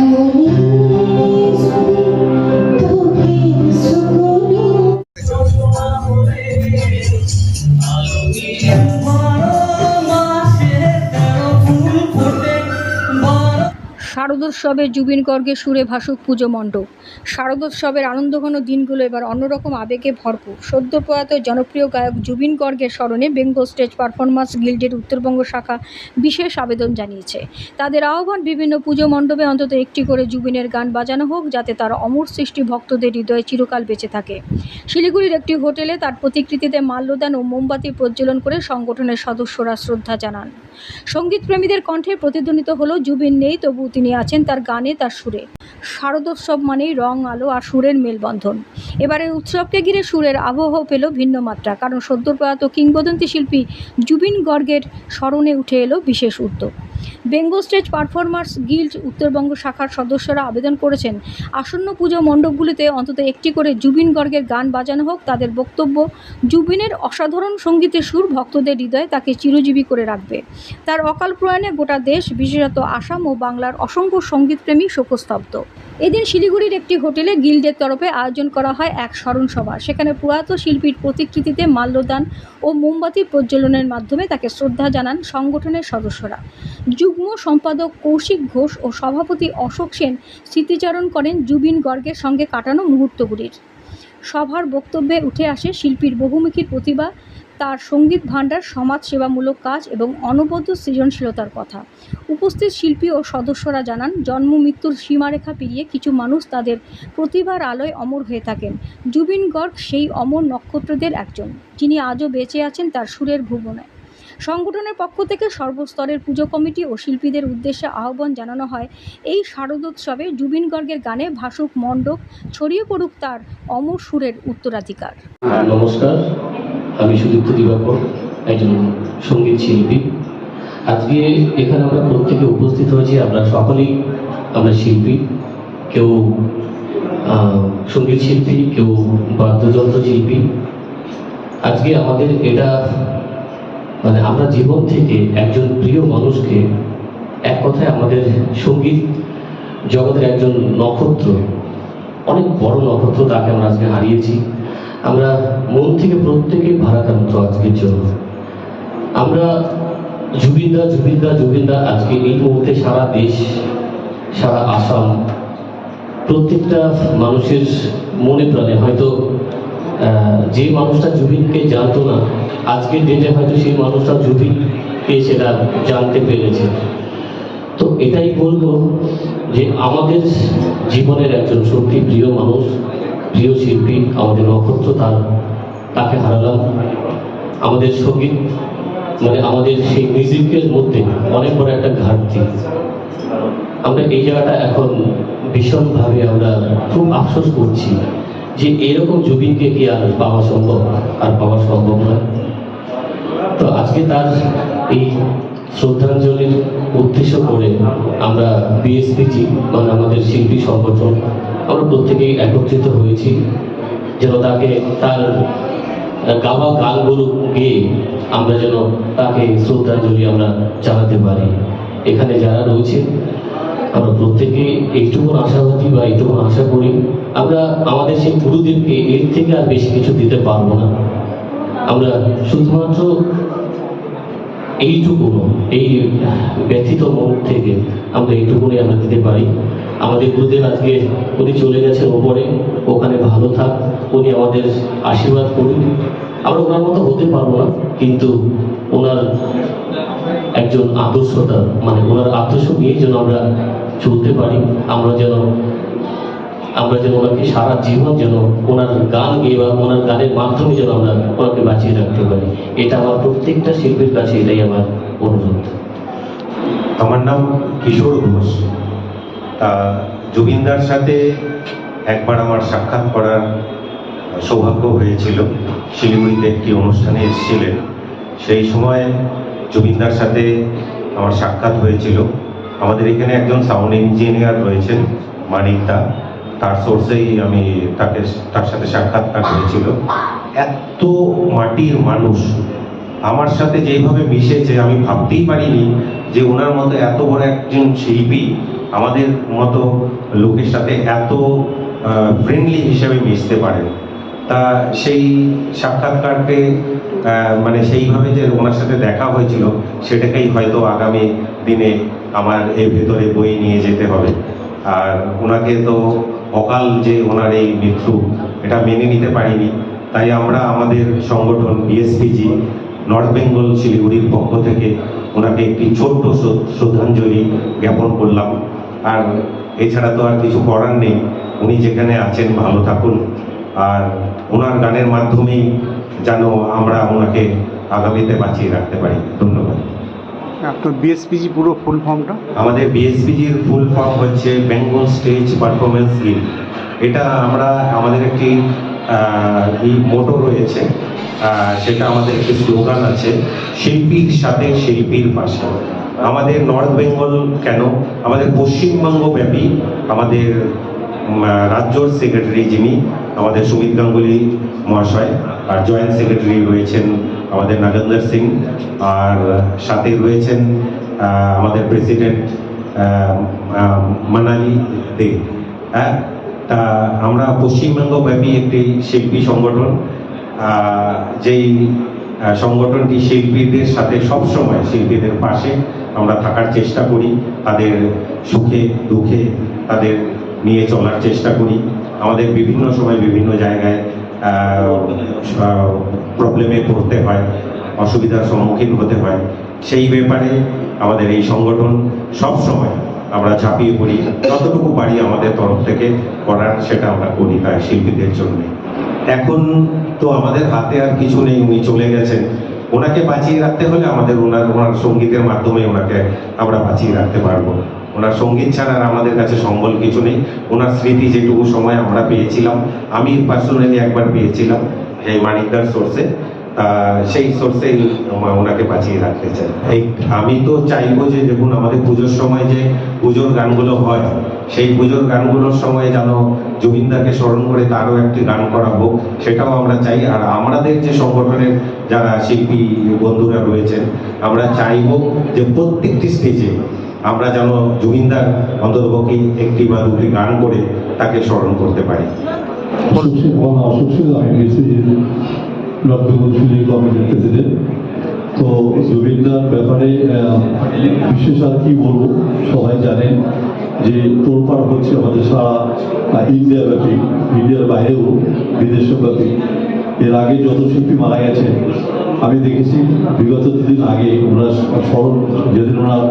এমনই শারদোৎসবে জুবিন গর্গের সুরে ভাসুক পুজো মণ্ডপ। শারদোৎসবের আনন্দঘন দিনগুলো এবার অন্যরকম আবেগে ভরপুর। সদ্য প্রয়াত জনপ্রিয় গায়ক জুবিন গর্গের স্মরণে বেঙ্গল স্টেজ পারফরমেন্স গিল্ডের উত্তরবঙ্গ শাখা বিশেষ আবেদন জানিয়েছে। তাদের আহ্বান, বিভিন্ন পুজো মণ্ডপে অন্তত একটি করে জুবিনের গান বাজানো হোক, যাতে তার অমর সৃষ্টি ভক্তদের হৃদয়ে চিরকাল বেঁচে থাকে। শিলিগুড়ির একটি হোটেলে তার প্রতিকৃতিতে মাল্যদান ও মোমবাতি প্রজ্বলন করে সংগঠনের সদস্যরা শ্রদ্ধা জানান। সঙ্গীতপ্রেমীদের কণ্ঠে প্রতিধ্বনিত হলো জুবিন নেই তবু তিনি আছেন তার গানে, তার সুরে। শারদোৎসব মানেই রং, আলো আর সুরের মেলবন্ধন। এবারে উৎসবকে ঘিরে সুরের আবহ পেল ভিন্ন মাত্রা, কারণ সদ্য প্রয়াত কিংবদন্তি শিল্পী জুবিন গর্গের স্মরণে উঠে এলো বিশেষ উদ্যোগ। Bengal stage performers guild Uttarbanga শাখার সদস্যরা আবেদন করেছেন। আসন্ন পুজো মণ্ডপগুলিতে অন্তত একটি করে জুবিন গর্গের গান বাজানো হোক, তাদের বক্তব্য, জুবিনের অসাধারণ সঙ্গীতের সুর ভক্তদের হৃদয়ে তাকে চিরজীবী করে রাখবে। তার অকাল প্রয়াণে গোটা দেশ, বিশেষত আসাম ও বাংলার অসংখ্য সঙ্গীতপ্রেমী শোকস্তব্ধ। এদিন শিলিগুড়ির একটি হোটেলে গিল্ডের তরফে আয়োজন করা হয় এক স্মরণ সভা সেখানে প্রয়াত শিল্পীর প্রতিকৃতিতে মাল্যদান ও মোমবাতি প্রজ্বলনের মাধ্যমে তাকে শ্রদ্ধা জানান সংগঠনের সদস্যরা। যুগ্ম সম্পাদক কৌশিক ঘোষ ও সভাপতি অশোক সেন স্মৃতিচারণ করেন জুবিন গর্গের সঙ্গে কাটানো মুহূর্তগুলির। সভার বক্তব্যে উঠে আসে শিল্পীর বহুমুখী প্রতিভা তার সংগীত ভাণ্ডার, সমাজসেবামূলক কাজ এবং অনবদ্য সৃজনশীলতার কথা। উপস্থিত শিল্পী ও সদস্যরা জানান, জন্ম, মৃত্যুর সীমারেখা পেরিয়ে কিছু মানুষ তাদের প্রতিভার আলোয় অমর হয়ে থাকেন। জুবিন গর্গ সেই অমর নক্ষত্রদের একজন, যিনি আজও বেঁচে আছেন তার সুরের ভুবনে। সংগঠনের পক্ষ থেকে সর্বস্তরের পুজো কমিটি ও শিল্পীদের উদ্দেশ্যে আহ্বান জানানো হয়, এই শারদোৎসবে জুবিন গর্গের গানে ভাসুক মণ্ডপ, ছড়িয়ে পড়ুক তার অমর সুরের উত্তরাধিকার। নমস্কার। আমি সুদীপ্ত দিবাকর একজন সংগীত শিল্পী। আজকে এখানে আমরা প্রত্যেকে উপস্থিত হয়েছি, আমরা সকলেই আমরা শিল্পী। কেউ সংগীত শিল্পী, কেউ বাদ্যযন্ত্র শিল্পী। আজকে আমাদের এটা মানে আমরা জীবন থেকে একজন প্রিয় মানুষকে এক কথায় আমাদের সংগীত জগতের একজন নক্ষত্র, অনেক বড় নক্ষত্র তাকে আমরা আজকে হারিয়েছি। আমরা মন থেকে প্রত্যেকে ভারাক্রান্ত আজকের জন্য। আমরা জুবিনদা জুবিনদা জুবিনদা, আজকে এই মুহূর্তে সারা দেশ, সারা আসাম, প্রত্যেকটা মানুষের মনে প্রাণে হয়তো যে মানুষটা জুবিনকে জানতো না, আজকের ডেটে হয়তো সেই মানুষটা জুবিনকে সেটা জানতে পেরেছে। তো এটাই বলব যে আমাদের জীবনের একজন সত্যি প্রিয় মানুষ প্রিয় শিল্পী, আমাদের নক্ষত্র তার, তাকে হারালাম। আমাদের সংগীত মানে আমাদের সেই মিউজিকের মধ্যে অনেক বড় একটা ঘাটতি। আমরা এই জায়গাটা এখন ভীষণভাবে আমরা খুব আফসোস করছি যে এরকম জুবিনকে কি আর পাওয়া সম্ভব, আর পাওয়া সম্ভব নয় তো আজকে তার এই শ্রদ্ধাঞ্জলির উদ্দেশ্য করে আমরা বিএসপিজি মানে আমাদের শিল্পী সংগঠন আমরা প্রত্যেকেই একত্রিত হয়েছি যেন তাকে তার গাওয়া গানগুলো গেয়ে আমরা যেন তাকে শ্রদ্ধাঞ্জলি আমরা জানাতে পারি। এখানে যারা রয়েছে, আমরা প্রত্যেকে এইটুকুন আশাবাদী বা এইটুকুন আশা করি, আমরা আমাদের সেই গুরুদেবকে এর থেকে আর বেশি কিছু দিতে পারব না। আমরা শুধুমাত্র এইটুকু এই ব্যথিত মন থেকে আমরা এইটুকুনি আমরা দিতে পারি। আমাদের গুরুদেব আজকে উনি চলে গেছেন ওপরে। ওখানে ভালো থাক, উনি আমাদের আশীর্বাদ করুন। আমরা ওনার মতো হতে পারব না, কিন্তু ওনার একজন আদর্শতা মানে ওনার আদর্শ নিয়ে যেন আমরা চলতে পারি, আমরা যেন আমরা যেন ওনাকে সারা জীবন যেন ওনার গান গেয়ে বা ওনার গানের মাধ্যমে যেন আমরা ওনাকে বাঁচিয়ে রাখতে পারি। এটা আমার প্রত্যেকটা শিল্পীর কাছে এটাই আমার অনুরোধ। আমার নাম কিশোর ঘোষ। তা জুবিনদার সাথে একবার আমার সাক্ষাৎ করার সৌভাগ্য হয়েছিল। শিলিগুড়িতে একটি অনুষ্ঠানে এসেছিলেন। সেই সময় জুবিনদার সাথে আমার সাক্ষাৎ হয়েছিল। আমাদের এখানে একজন সাউন্ড ইঞ্জিনিয়ার রয়েছেন, মানিক দা। তার সোর্সেই আমি তাকে, তার সাথে সাক্ষাৎকার হয়েছিল। এত মাটির মানুষ। আমার সাথে যেইভাবে মিশেছে, আমি ভাবতেই পারিনি যে ওনার মতো এত বড় একজন শিল্পী আমাদের মতো লোকের সাথে এত ফ্রেন্ডলি হিসেবে মিশতে পারেন। তা সেই সাক্ষাৎকারকে মানে সেইভাবে যে ওনার সাথে দেখা হয়েছিল, সেটাকেই হয়তো আগামী দিনে আমার এর ভেতরে বই নিয়ে যেতে হবে। আর ওনাকে তো অকাল যে ওনার এই মৃত্যু, এটা মেনে নিতে পারিনি। তাই আমরা আমাদের সংগঠন বিএসপিজি নর্থ বেঙ্গল শিলিগুড়ির পক্ষ থেকে ওনাকে একটি ছোট্ট শ্রদ্ধাঞ্জলি জ্ঞাপন করলাম। আর এছাড়া তো আর কিছু করার নেই। উনি যেখানে আছেন ভালো থাকুন। আর ওনার গানের মাধ্যমেই যেন আমরা ওনাকে আগামীতে বাঁচিয়ে রাখতে পারি। ধন্যবাদ। আপনার বিএসপিজি পুরো ফুল ফর্মটা আমাদের বিএসপিজির ফুল ফর্ম হচ্ছে বেঙ্গল স্টেজ পারফরমেন্স গিল্ড এটা আমরা আমাদের একটি মোটো রয়েছে। সেটা আমাদের একটি স্লোগান আছে শিল্পীর সাথে শিল্পীর পাশে আমাদের নর্থ বেঙ্গল কেন? আমাদের পশ্চিমবঙ্গ ব্যাপী আমাদের উম, আহ, রাজ্য সেক্রেটারি যিনি আমাদের সুমিত গাঙ্গুলি মহাশয় আর জয়েন্ট সেক্রেটারি রয়েছেন আমাদের নাগেন্দর সিং আর সাথে রয়েছেন আমাদের প্রেসিডেন্ট মানালি দে। হ্যাঁ তা আমরা পশ্চিমবঙ্গ ব্যাপী একটি শিল্পী সংগঠন যেই সংগঠনটি শিল্পীদের সাথে সবসময় শিল্পীদের পাশে আমরা থাকার চেষ্টা করি, তাদের সুখে, দুঃখে তাদের নিয়ে চলার চেষ্টা করি। আমাদের বিভিন্ন সময় বিভিন্ন জায়গায় প্রবলেমে পড়তে হয়, অসুবিধার সম্মুখীন হতে হয়। সেই ব্যাপারে আমাদের এই সংগঠন সব সময় আমরা ঝাঁপিয়ে পড়ি। যতটুকু পারি আমাদের তরফ থেকে করার, সেটা আমরা করি তাই শিল্পীদের জন্য। এখন তো আমাদের হাতে আর কিছু নেই, উনি চলে গেছেন। ওনাকে বাঁচিয়ে রাখতে হলে আমাদের ওনার ওনার সঙ্গীতের মাধ্যমে ওনাকে আমরা বাঁচিয়ে রাখতে পারব। ওনার সংগীত ছাড়া আর আমাদের কাছে সম্বল কিছু নেই। ওনার স্মৃতি যেটুকু সময় আমরা পেয়েছিলাম আমি পার্সোনালি একবার পেয়েছিলাম সেই মানিকদার সোর্সে সেই সোর্সেই ওনাকে বাঁচিয়ে রাখতে চাই। এই আমি তো চাইব যে দেখুন আমাদের পুজোর সময় যে পুজোর গানগুলো হয় সেই পুজোর গানগুলোর সময় যেন জমিনদারকে স্মরণ করে তারও একটি গান করা হোক, সেটাও আমরা চাই। আর আমাদের যে সংগঠনের যারা শিল্পী বন্ধুরা রয়েছেন, আমরা চাইব যে প্রত্যেকটি স্টেজে আমরা যেন জমিনদার অন্তর্পক্ষে একটি বা দুটি গান করে তাকে স্মরণ করতে পারি। তো জুবিনদার ব্যাপারে বিশেষ আর কি বলব? সবাই জানেন যে তোলপাড় হচ্ছে আমাদের সারা ইন্ডিয়া ব্যাপী, ইন্ডিয়ার বাইরেও বিদেশ ব্যাপী। এর আগে যত শিল্পী মারা গেছেন আমি দেখেছি, বিগত দুদিন আগে ওনার স্মরণ, যেদিন ওনার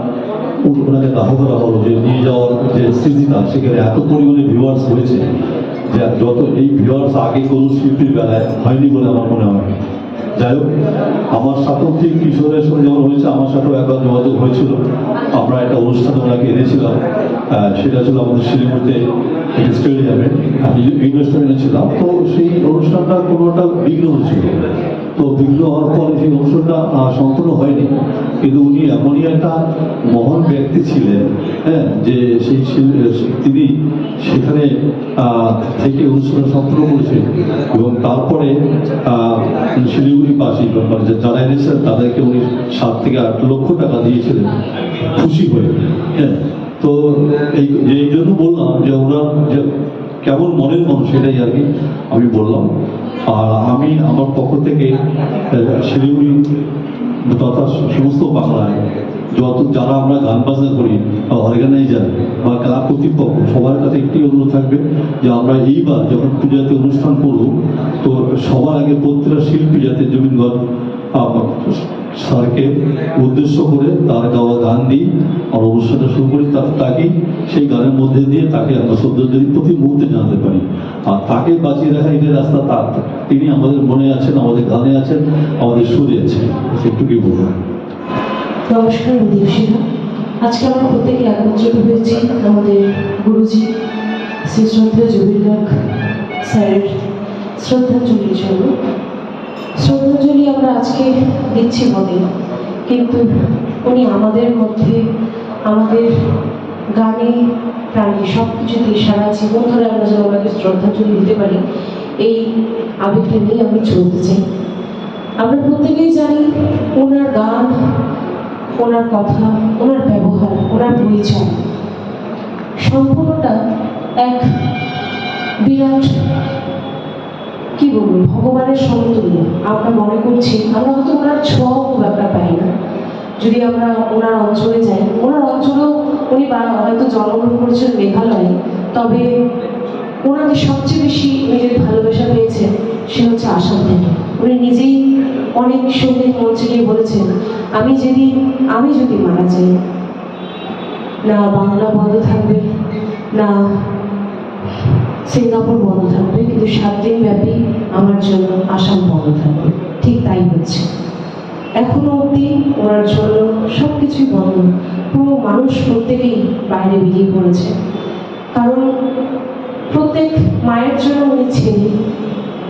ওনাকে দাহ করা হলো, যে নিয়ে যাওয়ার যে স্মৃতিটা সেখানে এত পরিমাণে ভিউয়ার্স হয়েছে যে যত, এই ভিউয়ার্স আগে কোনো শিল্পীর বেলায় হয়নি বলে আমার মনে হয়। যাই হোক, আমার ঠিক কিশোরের সঙ্গে যেমন হয়েছে, আমার সাথেও একবার যোগাযোগ হয়েছিল। আমরা একটা অনুষ্ঠানে ওনাকে এনেছিলাম সেটা ছিল আমাদের শিলিগুড়িতে একটি স্টেডিয়ামে। আমি অনুষ্ঠানে এনেছিলাম তো সেই অনুষ্ঠানটা কোনোটা বিঘ্ন হয়েছিল। তো বিঘ্ন হওয়ার পরে সেই অনুষ্ঠানটা সম্পূর্ণ হয়নি। কিন্তু উনি এমনই একটা মহান ব্যক্তি ছিলেন হ্যাঁ যে সেই তিনি সেখানে থেকে অনুষ্ঠান সম্পূর্ণ করেছেন এবং তারপরে শিলিগুড়িবাসী মানে যারা এনেছেন, তাদেরকে উনি সাত থেকে আট লক্ষ টাকা দিয়েছিলেন। খুশি হয়ে। হ্যাঁ তো এই এই জন্য বললাম যে ওনার যে কেমন মনের মানুষ সেটাই আর কি আমি বললাম। আর আমি আমার পক্ষ থেকে শিলিগুড়ি তথা সমস্ত বাংলায় যত যারা আমরা গান বাজনা করি বা অর্গানাইজার বা ক্লাব কর্তৃপক্ষ, সবার কাছে একটি অনুরোধ থাকবে যে আমরা এইবার যখন পূজাতে অনুষ্ঠান করব, তো সবার আগে প্রত্যেকটা শিল্পী যাতে জমিনগঞ্জ স্যারকে উদ্দেশ্য করে তার গাওয়া গান দিই আমরা অনুষ্ঠানটা শুরু করি তার তাকে সেই গানের মধ্যে দিয়ে তাকে আমরা শ্রদ্ধাঞ্জলি প্রতি মুহূর্তে জানাতে পারি। আর তাকে বাঁচিয়ে রাখা এটাই রাস্তা তার তিনি আমাদের মনে আছেন, আমাদের গানে আছেন, আমাদের সুরে আছেন। একটুকুই বলব। নমস্কার, আমি আজকে আমরা প্রত্যেকে একত্রিত হয়েছি আমাদের গুরুজি শ্রী শ্রদ্ধা জবিরাক স্যারের শ্রদ্ধাঞ্জলির জন্য। শ্রদ্ধাঞ্জলি আমরা আজকে দিচ্ছি বলে কিন্তু উনি আমাদের মধ্যে আমাদের গানে, প্রাণী সব কিছুতেই সারা জীবন ধরে আমরা যেন ওনাকে শ্রদ্ধাঞ্জলি দিতে পারি, এই আবেগটা নিয়ে আমি চলতে চাই। আমরা প্রত্যেকেই জানি ওনার গান ওনার কথা, ওনার ব্যবহার, ওনার পরিচয়। সম্পূর্ণটা এক বিরাট, কি বলব, ভগবানের সমতুল্য। আমরা মনে করছি, আমরা হয়তো ওনার ছোঁয়া খুব একটা পাই না। যদি আমরা ওনার অঞ্চলে যাই, ওনার অঞ্চলেও উনি হয়তো জন্মগ্রহণ করেছেন মেঘালয়ে, তবে ওনাকে সবচেয়ে বেশি নিজের ভালোবাসা পেয়েছেন, সে হচ্ছে আসাম থেকে। উনি নিজেই অনেক সংগীত মঞ্চে গিয়ে বলেছেন আমি যদি আমি যদি মারা যাই, না বাংলা বন্ধ থাকবে, না সিঙ্গাপুর বন্ধ থাকবে, কিন্তু সাত দিন ব্যাপী আমার জন্য আসাম বন্ধ থাকবে। ঠিক তাই হচ্ছে। এখনও অবধি ওনার জন্য সব কিছুই বন্ধ। পুরো মানুষ প্রত্যেকেই বাইরে বেরিয়ে পড়েছে। কারণ প্রত্যেক মায়ের জন্য উনি ছেলে,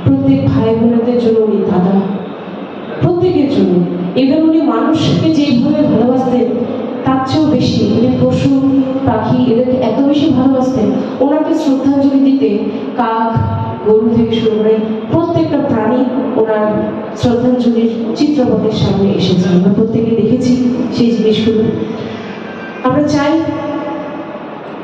প্রত্যেক ভাই বোনেদের জন্য উনি দাদা। এবার উনি মানুষকে যেভাবে ভালোবাসতেন, তার চেয়েও বেশি উনি পশু, পাখি এদেরকে এত বেশি ভালোবাসতেন। ওনাকে শ্রদ্ধাঞ্জলি দিতে কাক, গরু থেকে শুরু করে প্রত্যেকটা প্রাণী ওনার শ্রদ্ধাঞ্জলির চিত্রপটের সামনে এসেছে। আমরা প্রত্যেকে দেখেছি সেই জিনিসগুলো। আমরা চাই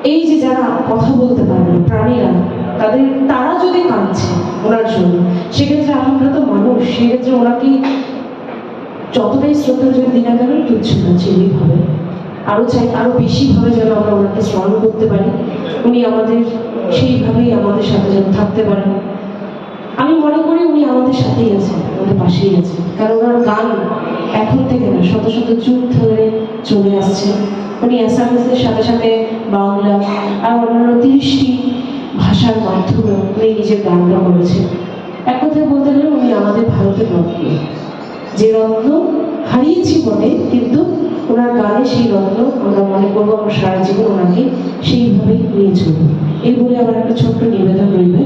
এই যে যারা কথা বলতে পারে না, প্রাণীরা, তাদের, তারা যদি কাঁদছে ওনার জন্য, সেক্ষেত্রে আমরা তো মানুষ, সেক্ষেত্রে ওনাকে যতটাই শ্রদ্ধাঞ্জলি দিই না কেন, তুচ্ছ না চিহ্নিভাবে আরও চাই, আরও বেশিভাবে যেন আমরা ওনাকে স্মরণ করতে পারি। উনি আমাদের, সেইভাবেই আমাদের সাথে যেন থাকতে পারেন। আমি মনে করি উনি আমাদের সাথেই আছেন, আমাদের পাশেই আছেন। কারণ ওনার গান এখন থেকে না, শত শত যুগ ধরে চলে আসছে। উনি অ্যাসামিসের সাথে সাথে বাংলা আর অন্যান্য তিরিশটি ভাষার মাধ্যমে উনি নিজের গানটা করেছেন। এক কথায় বলতে গেলে উনি আমাদের ভারতের রত্ন যে রত্ন হারিয়েছি বটে, কিন্তু ওনার গানে সেই রত্ন আমরা মনে করব আমার সারা জীবন ওনাকে সেইভাবেই নিয়ে চলবো এই বলে আমার একটা ছোট্ট নিবেদন রইবে